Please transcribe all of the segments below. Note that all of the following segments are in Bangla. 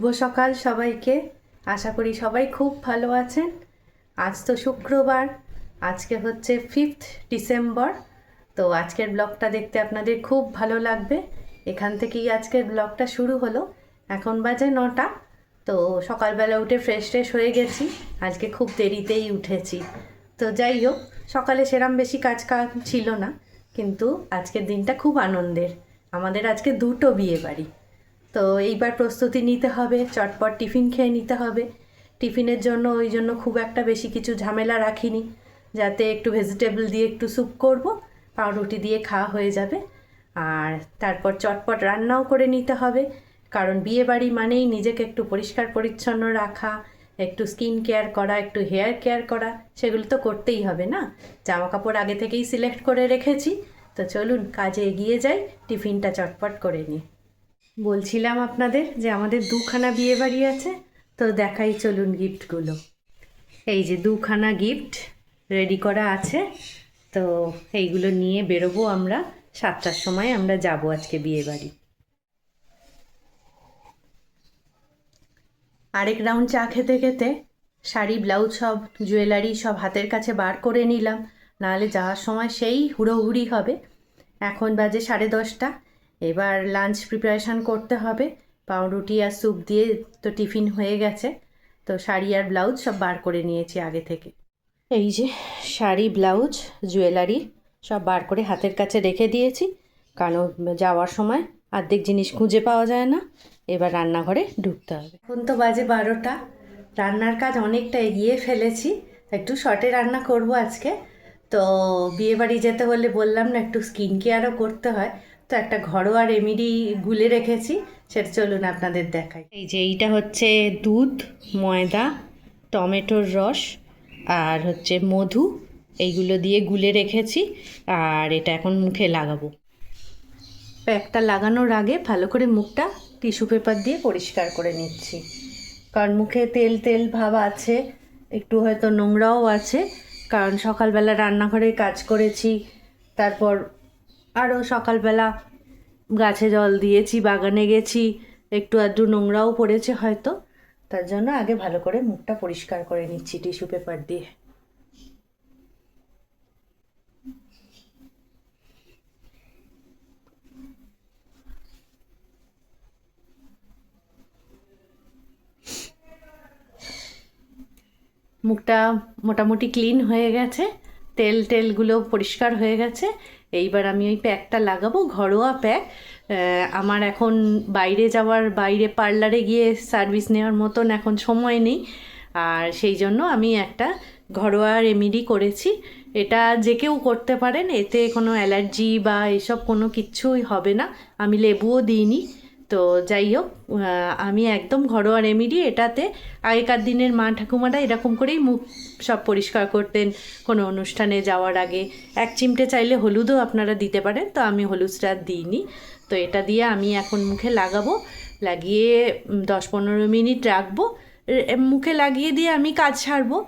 শুভ সকাল সবাইকে। আশা করি সবাই খুব ভালো আছেন। আজ তো শুক্রবার, আজকে হচ্ছে ফিফথ ডিসেম্বর তো আজকের ব্লগটা দেখতে আপনাদের খুব ভালো লাগবে। এখান থেকেই আজকের ব্লগটা শুরু হলো। এখন বাজে নটা। তো সকালবেলা উঠে ফ্রেশ ট্রেশ হয়ে গেছি। আজকে খুব দেরিতেই উঠেছি। তো যাই হোক, সকালে সেরম বেশি কাজ কাজ ছিল না। কিন্তু আজকের দিনটা খুব আনন্দের। আমাদের আজকে দুটো বিয়ে বাড়ি। তো এইবার প্রস্তুতি নিতে হবে, চটপট টিফিন খেয়ে নিতে হবে। টিফিনের জন্য, ওই জন্য খুব একটা বেশি কিছু ঝামেলা রাখিনি। যাতে একটু ভেজিটেবল দিয়ে একটু স্যুপ করব, পাউরুটি দিয়ে খাওয়া হয়ে যাবে। আর তারপর চটপট রান্নাও করে নিতে হবে। কারণ বিয়ে বাড়ি মানেই নিজেকে একটু পরিষ্কার পরিচ্ছন্ন রাখা, একটু স্কিন কেয়ার করা, একটু হেয়ার কেয়ার করা, সেগুলো তো করতেই হবে না? জামা কাপড় আগে থেকেই সিলেক্ট করে রেখেছি। তো চলুন, কাজে এগিয়ে যাই, টিফিনটা চটপট করে নিই। বলছিলাম আপনাদের যে আমাদের দুখানা বিয়ে বাড়ি আছে, তো দেখাই চলুন গিফটগুলো। এই যে দুখানা গিফট রেডি করা আছে, তো এইগুলো নিয়ে বেরোবো আমরা। সাতটার সময় আমরা যাব আজকে বিয়ে বাড়ি। আরেক রাউন্ড চা খেতে খেতে শাড়ি, ব্লাউজ সব, জুয়েলারি সব হাতের কাছে বার করে নিলাম। নাহলে যাওয়ার সময় সেই হুড়োহুড়ি হবে। এখন বাজে সাড়ে দশটা। এবার লাঞ্চ প্রিপারেশান করতে হবে। পাউরুটি আর স্যুপ দিয়ে তো টিফিন হয়ে গেছে। তো শাড়ি আর ব্লাউজ সব বার করে নিয়েছি আগে থেকে। এই যে শাড়ি ব্লাউজ জুয়েলারি সব বার করে হাতের কাছে রেখে দিয়েছি। কারণ যাওয়ার সময় অর্ধেক জিনিস খুঁজে পাওয়া যায় না। এবার রান্নাঘরে ঢুকতে হবে। এখন তো বাজে বারোটা। রান্নার কাজ অনেকটা এগিয়ে ফেলেছি। একটু শর্টে রান্না করব আজকে। তো বিয়েবাড়ি যেতে হলে বললাম না, একটু স্কিন কেয়ারও করতে হয়। তো একটা ঘরোয়া রেমেডি গুলে রেখেছি সেটা চলুন আপনাদের দেখাই। এই যে এইটা হচ্ছে দুধ ময়দা টমেটোর রস আর হচ্ছে মধু এইগুলো দিয়ে গুলে রেখেছি আর এটা এখন মুখে লাগাবো। প্যাকটা লাগানোর আগে ভালো করে মুখটা টিস্যু পেপার দিয়ে পরিষ্কার করে নিচ্ছি। কারণ মুখে তেল তেল ভাব আছে একটু হয়তো নোংরাও আছে কারণ সকালবেলা রান্নাঘরে কাজ করেছি তারপর আরও সকালবেলা গাছে জল দিয়েছি, বাগানে গেছি, একটু আধটু নোংরাও পড়েছে হয়তো। তার জন্য আগে ভালো করে মুখটা পরিষ্কার করে নিচ্ছি টিস্যু পেপার দিয়ে। মুখটা মোটামুটি ক্লিন হয়ে গেছে। তেল টেলগুলো পরিষ্কার হয়ে গেছে। এইবার আমি ওই প্যাকটা লাগাবো, ঘরোয়া প্যাক। আমার এখন বাইরে যাওয়ার, বাইরে পার্লারে গিয়ে সার্ভিস নেওয়ার মতন এখন সময় নেই। আর সেই জন্য আমি একটা ঘরোয়া রেমেডি করেছি। এটা যে কেউ করতে পারেন, এতে কোনো অ্যালার্জি বা এসব কোনো কিচ্ছুই হবে না। আমি লেবুও দিইনি। তো যাই হোক আমি একদম ঘরোয়া রেমেডি এটাতে আগেকার দিনের মা ঠাকুমারা এরকম করেই মুখ সব পরিষ্কার করতেন, কোনো অনুষ্ঠানে যাওয়ার আগে। এক চিমটে চাইলে হলুদও আপনারা দিতে পারেন, তো আমি হলুদটা দিইনি। তো এটা দিয়ে আমি এখন মুখে লাগাবো, লাগিয়ে দশ পনেরো মিনিট রাখব। মুখে লাগিয়ে দিয়ে আমি কাজ ছাড়বো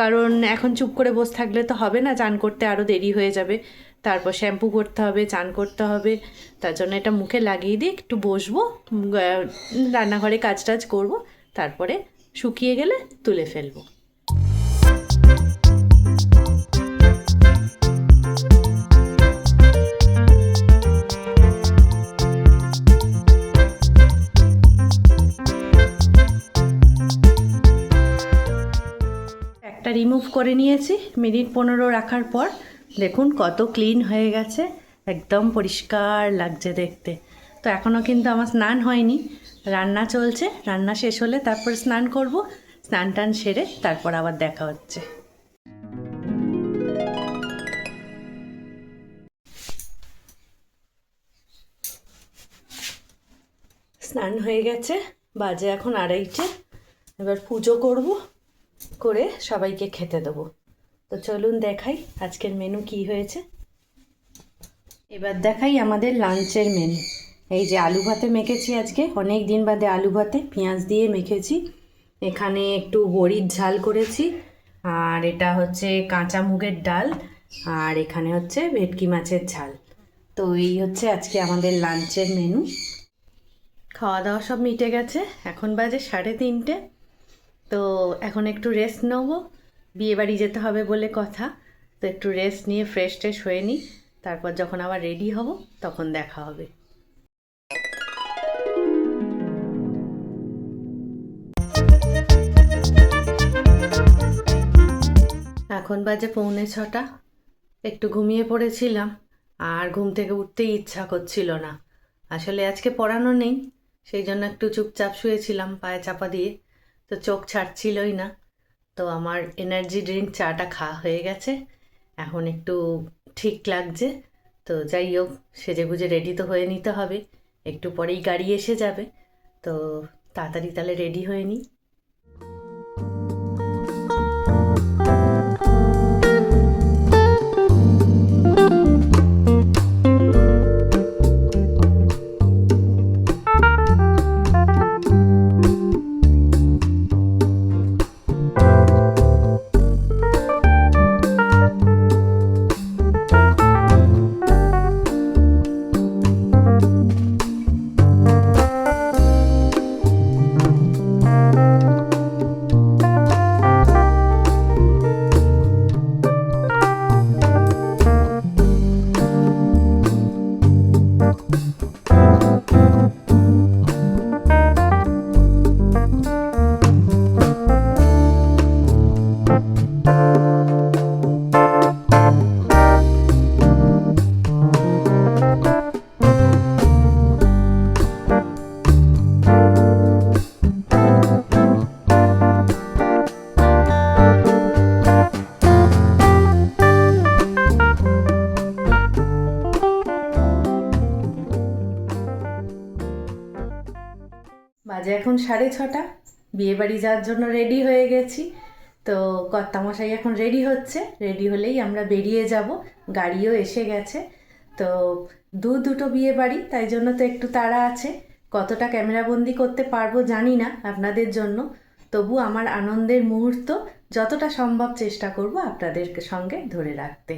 কারণ এখন চুপ করে বসে থাকলে তো হবে না, চান করতে আরও দেরি হয়ে যাবে। তারপর শ্যাম্পু করতে হবে, চান করতে হবে। তার জন্য এটা মুখে লাগিয়ে দিয়ে একটু বসবো রান্নাঘরে কাজ টাজ করব, তারপরে শুকিয়ে গেলে তুলে ফেলব। একটা রিমুভ করে নিয়েছি, মিনিট পনেরো রাখার পর। দেখুন কত ক্লিন হয়ে গেছে, একদম পরিষ্কার লাগছে দেখতে। তো এখনও কিন্তু আমার স্নান হয়নি, রান্না চলছে, রান্না শেষ হলে তারপর স্নান করব, স্নান টান সেরে তারপর আবার দেখা হচ্ছে। স্নান হয়ে গেছে, বাজে এখন আড়াইটে, এবার পুজো করব, করে সবাইকে খেতে দেবো। তো চলুন দেখাই আজকের মেনু কি হয়েছে। এবার দেখাই আমাদের লাঞ্চের মেনু এই যে আলু ভাতে মেখেছি আজকে, অনেক দিন বাদে আলু ভাতে পেঁয়াজ দিয়ে মেখেছি। এখানে একটু বড়ির ঝাল করেছি, আর এটা হচ্ছে কাঁচা মুগের ডাল, আর এখানে হচ্ছে ভেটকি মাছের ঝাল। তো এই হচ্ছে আজকে আমাদের লাঞ্চের মেনু খাওয়া দাওয়া সব মিটে গেছে, এখন বাজে সাড়ে তিনটে। তো এখন একটু রেস্ট নেব। বিয়ে বাড়ি যেতে হবে বলে কথা। তো একটু রেস্ট নিয়ে ফ্রেশ ট্রেশ হয়ে নিই। তারপর যখন আবার রেডি হব, তখন দেখা হবে। এখন বাজে পৌনে ছটা। একটু ঘুমিয়ে পড়েছিলাম, আর ঘুম থেকে উঠতেই ইচ্ছা করছিল না। আসলে আজকে পড়ানো নেই, সেই জন্য একটু চুপচাপ শুয়েছিলাম, পায়ে চাপা দিয়ে। তো চোখ ছাড়ছিলই না। তো আমার এনার্জি ড্রিঙ্ক চাটা খাওয়া হয়ে গেছে। এখন একটু ঠিক লাগছে। তো যাই হোক সেজে গুজে রেডি তো হয়ে নিতে হবে। একটু পরেই গাড়ি এসে যাবে। তো তাড়াতাড়ি তাহলে রেডি হয়ে নিই। বাজে এখন সাড়ে ছটা। বিয়ে বাড়ি যাওয়ার জন্য রেডি হয়ে গেছি। তো কর্তামশাই এখন রেডি হচ্ছে। রেডি হলেই আমরা বেরিয়ে যাব। গাড়িও এসে গেছে। তো দু দুটো বিয়ে বাড়ি তাই জন্য তো একটু তাড়া আছে। কতটা ক্যামেরাবন্দি করতে পারব জানি না আপনাদের জন্য। তবু আমার আনন্দের মুহূর্ত যতটা সম্ভব চেষ্টা করব আপনাদের সঙ্গে ধরে রাখতে।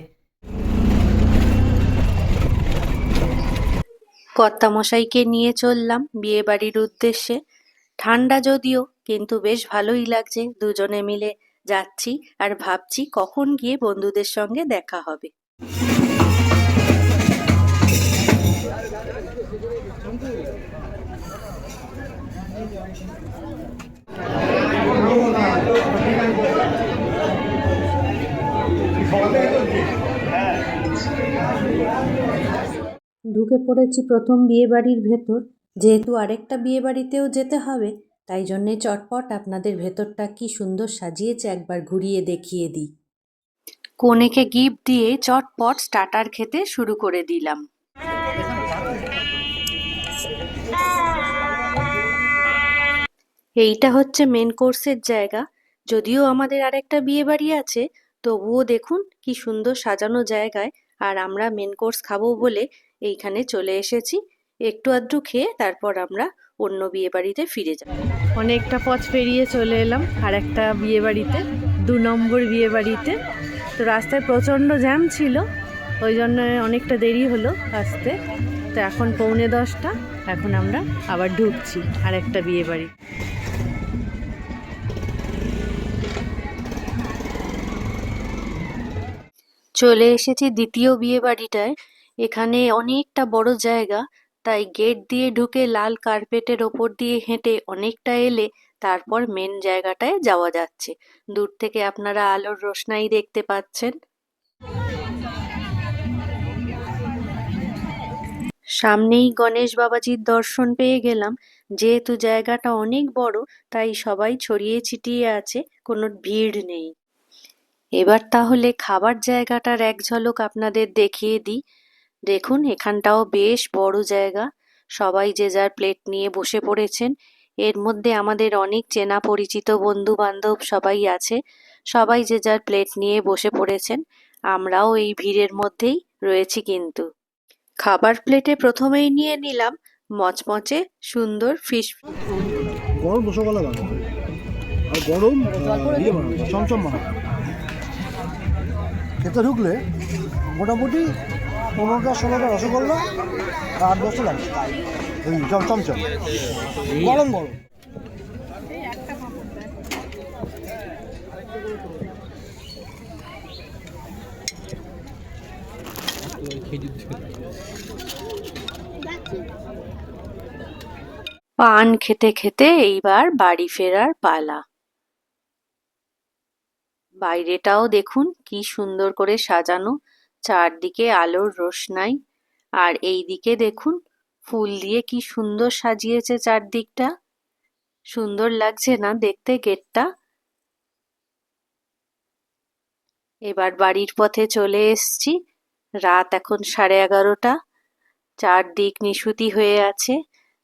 কর্তামশাইকে নিয়ে চললাম বিয়ে বাড়ির উদ্দেশ্যে। ঠান্ডা যদিও, কিন্তু বেশ ভালোই লাগছে দুজনে মিলে যাচ্ছি আর ভাবছি কখন গিয়ে বন্ধুদের সঙ্গে দেখা হবে। ঢুকে পড়েছি প্রথম বিয়ে বাড়ির ভেতর। যেহেতু আরেকটা বিয়ে বাড়িতেও যেতে হবে, তাই জন্যে চটপট আপনাদের ভেতরটা কি সুন্দর সাজিয়েছে একবার ঘুরিয়ে দেখিয়ে দিই। কনেকে গিফট দিয়ে চটপট স্টার্টার খেতে শুরু করে দিলাম। এইটা হচ্ছে মেন কোর্সের জায়গা। যদিও আমাদের আরেকটা বিয়ে বাড়ি আছে, তবুও দেখুন কি সুন্দর সাজানো জায়গায়, আর আমরা মেন কোর্স খাব বলে এইখানে চলে এসেছি। একটু আধটু খেয়ে তারপর আমরা অন্য বিয়ে বাড়িতে ফিরে যাব। অনেকটা পথ পেরিয়ে চলে এলাম আর একটা বিয়ে বাড়িতে দু নম্বর বিয়ে বাড়িতে তো রাস্তায় প্রচণ্ড জ্যাম ছিল ওই জন্য অনেকটা দেরি হলো আসতে। তো এখন পৌনে দশটা এখন আমরা আবার ঢুকছি আর একটা বিয়ে বাড়ি চলে এসেছি দ্বিতীয় বিয়ে বাড়িটায় এখানে অনেকটা বড় জায়গা তাই গেট দিয়ে ঢুকে লাল কার্পেটের ওপর দিয়ে হেঁটে অনেকটা এলে তারপর মেন জায়গাটায় যাওয়া যাচ্ছে। দূর থেকে আপনারা আলোর রোশনাই দেখতে পাচ্ছেন। সামনেই গণেশ বাবাজির দর্শন পেয়ে গেলাম। যেহেতু জায়গাটা অনেক বড়, তাই সবাই ছড়িয়ে ছিটিয়ে আছে, কোনো ভিড় নেই। এবার তাহলে খাবার জায়গাটার এক ঝলক আপনাদের দেখিয়ে দিই। দেখুন, এখানটাও বেশ বড় জায়গা। সবাই যে যার প্লেট নিয়ে বসে পড়েছেন, এর মধ্যে আমাদের অনেক চেনা পরিচিত বন্ধু বান্ধব সবাই আছে। সবাই যে যার প্লেট নিয়ে বসে পড়েছেন, আমরাও এই ভিড়ের মধ্যেই রয়েছি কিন্তু। খাবার প্লেটে প্রথমেই নিয়ে নিলাম মচমচে সুন্দর ফিশ গরম ইয়ে চমচম খেতে ঢুকলে মোটামুটি পনেরোটা, ষোলোটা রসগোল্লা আর দশটা লাগবে ওই চমচম। গরম গরম। পান খেতে খেতে এইবার বাড়ি ফেরার পালা। বাইরেটাও দেখুন কি সুন্দর করে সাজানো চারদিকে আলোর রোশনাই। আর এইদিকে দেখুন, ফুল দিয়ে কি সুন্দর সাজিয়েছে চারদিকটা। সুন্দর লাগছে না দেখতে গেটটা? এবার বাড়ির পথে চলে এসছি। রাত এখন সাড়ে এগারোটা। চারদিক নিশুতি হয়ে আছে।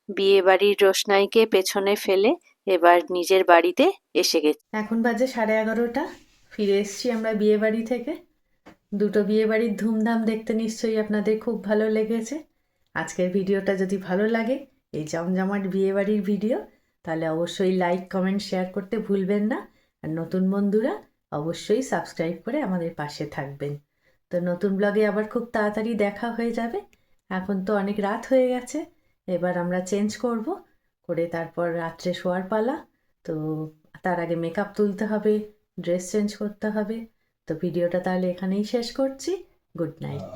বিয়ে বাড়ির রোশনাইকে পেছনে ফেলে এবার নিজের বাড়িতে এসে গেছি। এখন বাজে সাড়ে এগারোটা। ফিরে এসছি আমরা বিয়ে বাড়ি থেকে। দুটো বিয়ে বাড়ির ধুমধাম দেখতে নিশ্চয়ই আপনাদের খুব ভালো লেগেছে। আজকের ভিডিওটা যদি ভালো লাগে, এই জমজমাট বিয়ে বাড়ির ভিডিও, তাহলে অবশ্যই লাইক কমেন্ট শেয়ার করতে ভুলবেন না। আর নতুন বন্ধুরা অবশ্যই সাবস্ক্রাইব করে আমাদের পাশে থাকবেন। তো নতুন ব্লগে আবার খুব তাড়াতাড়ি দেখা হয়ে যাবে। এখন তো অনেক রাত হয়ে গেছে, এবার আমরা চেঞ্জ করব, করে তারপর রাত্রে শোয়ার পালা। তো তার আগে মেকআপ তুলতে হবে ড্রেস চেঞ্জ করতে হবে। তো ভিডিওটা তাহলে এখানেই শেষ করছি। Good night.